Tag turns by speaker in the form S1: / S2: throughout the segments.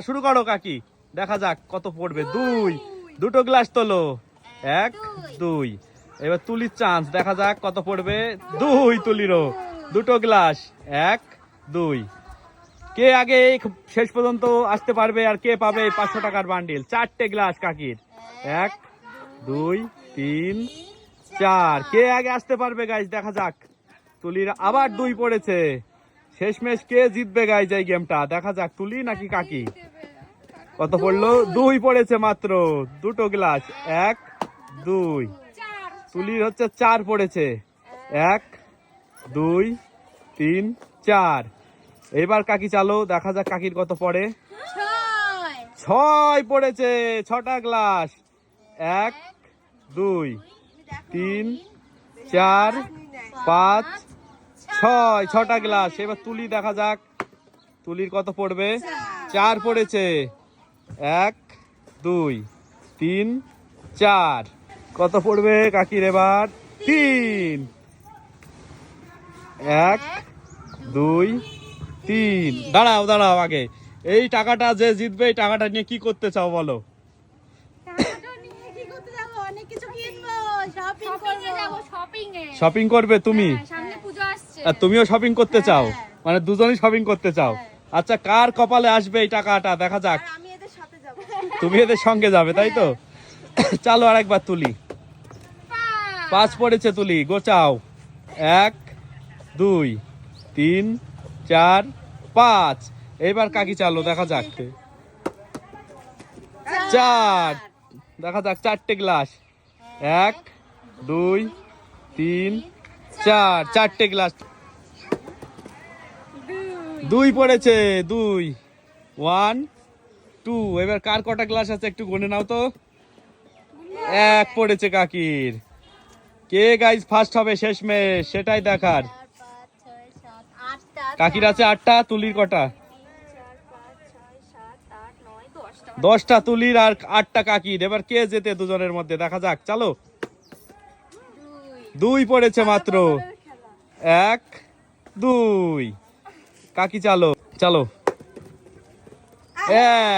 S1: শুরু করো কাকি। দেখা যাক কত পড়বে। দুই। দুটো গ্লাস তোলো। এক দুই। এবার তুলির চান্স দেখা যাক কত পড়বে। দুই তুলিরও। দুটো গ্লাস। এক দুই। কে আগে শেষ পর্যন্ত আসতে পারবে আর কে পাবে পাঁচশো টাকার বান্ডিল চারটে গ্লাস কাকির। এক দুই তিন চার। কে আগে আসতে পারবে গাইজ দেখা যাক। তুলির আবার দুই পড়েছে। শেষমেশ কে জিতবে গাইজ এই গেমটা দেখা যাক তুলি নাকি কাকি? কত পড়ল? দুই পড়েছে মাত্র। দুটো গ্লাস এক দুই। তুলির হচ্ছে চার পড়েছে। এক দুই তিন চার। এবার কাকি চালো দেখা যাক কাকির কত পড়ে।
S2: ছয়।
S1: পড়েছে ছটা গ্লাস এক দুই তিন চার পাঁচ ছয় ছটা গ্লাস। এবার তুলি দেখা যাক। তুলির কত পড়বে? চার পড়েছে। এক দুই তিন চার। কত পড়বে কাকির এবার? তিন। এক দুই তিন। দাঁড়াও দাঁড়াও আগে। এই টাকাটা যে জিতবে এই টাকাটা নিয়ে কি করতে চাও বলো?
S2: টাকাটা নিয়ে কি করতে যাব? অনেক কিছু কিনবো, shopping করব।
S3: শপিং
S1: করবে তুমি
S3: হ্যাঁ, সামনে পুজো আসছে
S1: আর তুমিও শপিং করতে চাও?
S2: হ্যাঁ।
S1: মানে দুজনেই শপিং করতে চাও? আচ্ছা কার কপালে আসবে এই টাকাটা? দেখা যাক। তুমি এদের সঙ্গে যাবে তাই তো? চালো আর একবার তুলি। পাঁচ। পড়েছে তুলি গোচাও এক দুই তিন চার পাঁচ। এইবার কাকি চালো দেখা যাক। চার। দেখা যাক চারটে গ্লাস এক দুই তিন চার। চারটে গ্লাস দুই পড়েছে দুই। ওয়ান টু এবার কার কটা গ্লাস আছে একটু গুনে নাও তো। এক পড়েছে কাকির। কে গাইজ ফার্স্ট হবে শেষমেশ? সেটাই দেখার। কাকির আছে আটটা তুলির কটা।
S2: দশটা
S1: তুলির আর আটটা কাকির। এবার কে যেতে দুজনের মধ্যে? দেখা যাক চলো। দুই। পড়েছে মাত্র। এক দুই। কাকি চালো চলো।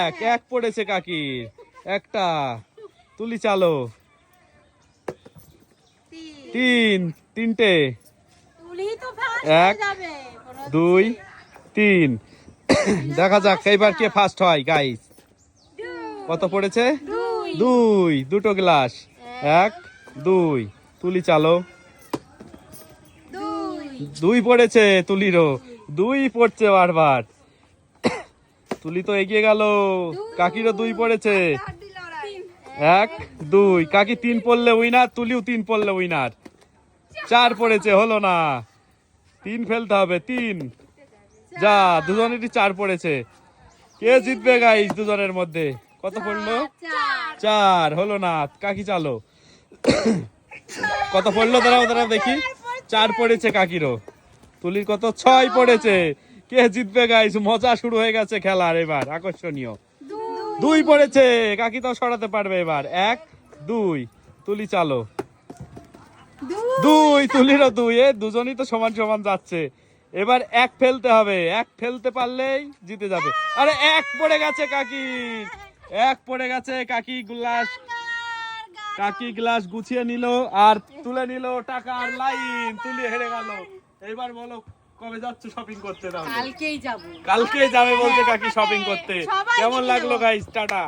S1: এক এক পড়েছে কাকি। একটা তুলি চালো।
S2: তিন।
S1: তিন। তিনটে। এক,
S2: হয়ে
S1: দুই তিন। দেখা যাক এইবার কে ফার্স্ট হয় গাইস কত পড়েছে?
S2: দুই।
S1: দুটো গ্লাস এক দুই। তুলি চালো।
S2: দুই
S1: পড়েছে তুলিরও। দুই পড়ছে বারবার। তুলি তো এগিয়ে গেল। কাকিরও দুই পড়েছে। এক দুই। কাকি তিন পড়লে উইনার তুলিও তিন পড়লে উইনার চার পড়েছে হলো না। তিন ফেলতে হবে তিন। যা দুজনেরই চার পড়েছে। কে জিতবে গাইস দুজনের মধ্যে? কত পড়ল?
S2: চার।
S1: হলো না। কাকি চালো। কত পড়ল? দাঁড়াও দাঁড়াও দেখি। চার পড়েছে কাকিরও। তুলির কত ছয় পড়েছে। কে জিতবে গাইস মজা শুরু হয়ে গেছে খেলার এবার, আকর্ষণীয়। দুই পড়েছে, কাকি তো সরাতে পারবে এবার। এক, দুই, তুলি চালো। দুই, তুলিরও দুই, এ দুজনই তো সমান সমান যাচ্ছে। এবার এক ফেলতে হবে, এক ফেলতে পারলেই জিতে যাবে। আরে এক পড়ে গেছে কাকি, এক পড়ে গেছে কাকি গ্লাস। কাকি গ্লাস গুছিয়ে নিল আর তুলে নিল টাকার লাইন তুলে হেরে গেল। এবার বলো কবে যাচ্ছ শপিং করতে তাহলে?
S3: কালকেই যাব।
S1: কালকে যাবে বলতে কাকি শপিং করতে। কেমন লাগল। Guys tata.